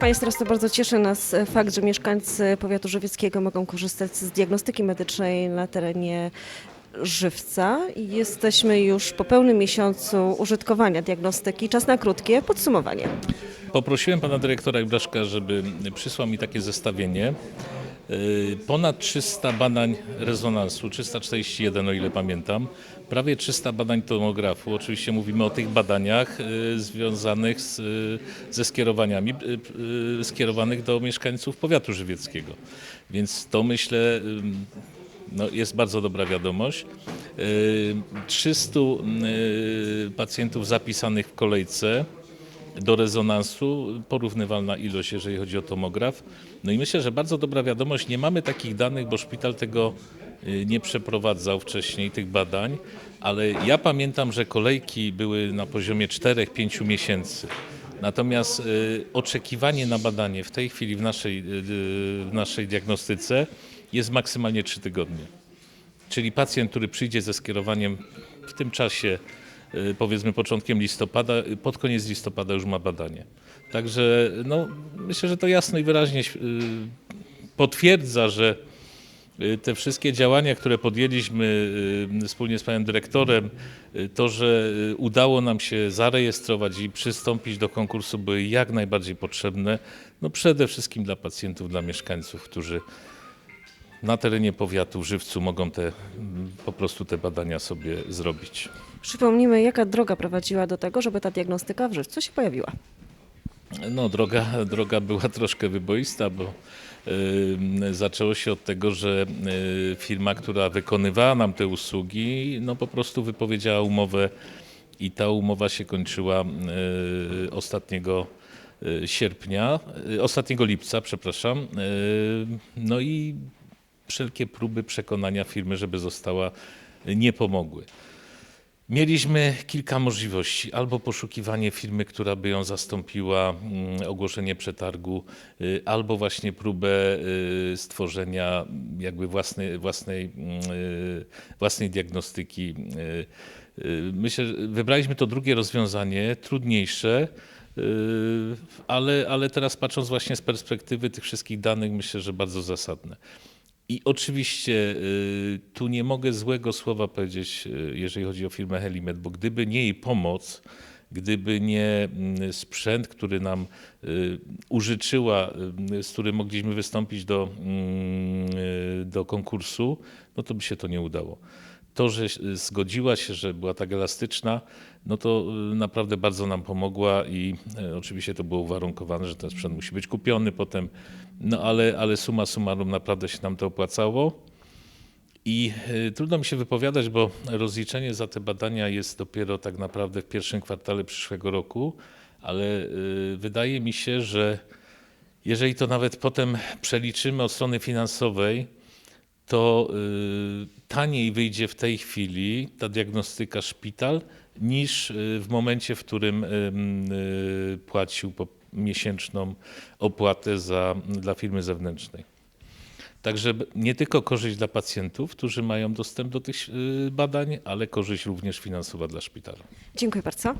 Panie starosto, bardzo cieszy nas e, fakt, że mieszkańcy powiatu żywieckiego mogą korzystać z diagnostyki medycznej na terenie Żywca. Jesteśmy już po pełnym miesiącu użytkowania diagnostyki. Czas na krótkie podsumowanie. Poprosiłem pana dyrektora Ibraszka, żeby przysłał mi takie zestawienie. Yy, Ponad 300 badań rezonansu, 341 o ile pamiętam, prawie 300 badań tomografu. Oczywiście mówimy o tych badaniach yy, związanych z, yy, ze skierowaniami, skierowanych do mieszkańców powiatu żywieckiego. Więc to myślę no, jest bardzo dobra wiadomość. Yy, 300 yy, pacjentów zapisanych w kolejce do rezonansu, porównywalna ilość, jeżeli chodzi o tomograf. No i myślę, że bardzo dobra wiadomość, nie mamy takich danych, bo szpital tego y, nie przeprowadzał wcześniej, tych badań, ale ja pamiętam, że kolejki były na poziomie 4-5 miesięcy. Natomiast y, oczekiwanie na badanie w tej chwili w naszej, y, w naszej diagnostyce jest maksymalnie 3 tygodnie. Czyli pacjent, który przyjdzie ze skierowaniem w tym czasie, powiedzmy początkiem listopada, y, pod koniec listopada już ma badanie. Także no, myślę, że to jasno i wyraźnie y, potwierdza, że y, te wszystkie działania, które podjęliśmy y, wspólnie z panem dyrektorem, y, to, że y, udało nam się zarejestrować i przystąpić do konkursu, były jak najbardziej potrzebne. No przede wszystkim dla pacjentów, dla mieszkańców, którzy na terenie powiatu w Żywcu mogą te, po prostu te badania sobie zrobić. Przypomnijmy, jaka droga prowadziła do tego, żeby ta diagnostyka w Żywcu się pojawiła. No, droga, droga była troszkę wyboista, bo y, zaczęło się od tego, że y, firma, która wykonywała nam te usługi, no po prostu wypowiedziała umowę i ta umowa się kończyła y, ostatniego y, sierpnia, ostatniego lipca, przepraszam. No i wszelkie próby przekonania firmy, żeby została, nie pomogły. Mieliśmy kilka możliwości. Albo poszukiwanie firmy, która by ją zastąpiła, mm, ogłoszenie przetargu, y, albo właśnie próbę y, stworzenia jakby własnej, własnej, y, własnej diagnostyki. Myślę, że wybraliśmy to drugie rozwiązanie, trudniejsze, ale, ale teraz patrząc właśnie z perspektywy tych wszystkich danych, myślę, że bardzo zasadne. I oczywiście y, tu nie mogę złego słowa powiedzieć, y, jeżeli chodzi o firmę Helimet, bo gdyby nie jej pomoc, gdyby nie mm, sprzęt, który nam y, użyczyła, z którym mogliśmy wystąpić do, mm, do konkursu, no to by się to nie udało. To, że zgodziła się, że była tak elastyczna, no to y, naprawdę bardzo nam pomogła i y, oczywiście to było uwarunkowane, że ten sprzęt musi być kupiony potem, no ale, ale summa summarum naprawdę się nam to opłacało. I y, trudno mi się wypowiadać, bo rozliczenie za te badania jest dopiero tak naprawdę w pierwszym kwartale przyszłego roku, ale wydaje mi się, że jeżeli to nawet potem przeliczymy od strony finansowej, to y, taniej wyjdzie w tej chwili ta diagnostyka szpital niż y, w momencie, w którym ym, y, płacił miesięczną opłatę za, dla firmy zewnętrznej. Także nie tylko korzyść dla pacjentów, którzy mają dostęp do tych badań, ale korzyść również finansowa dla szpitala. Dziękuję bardzo.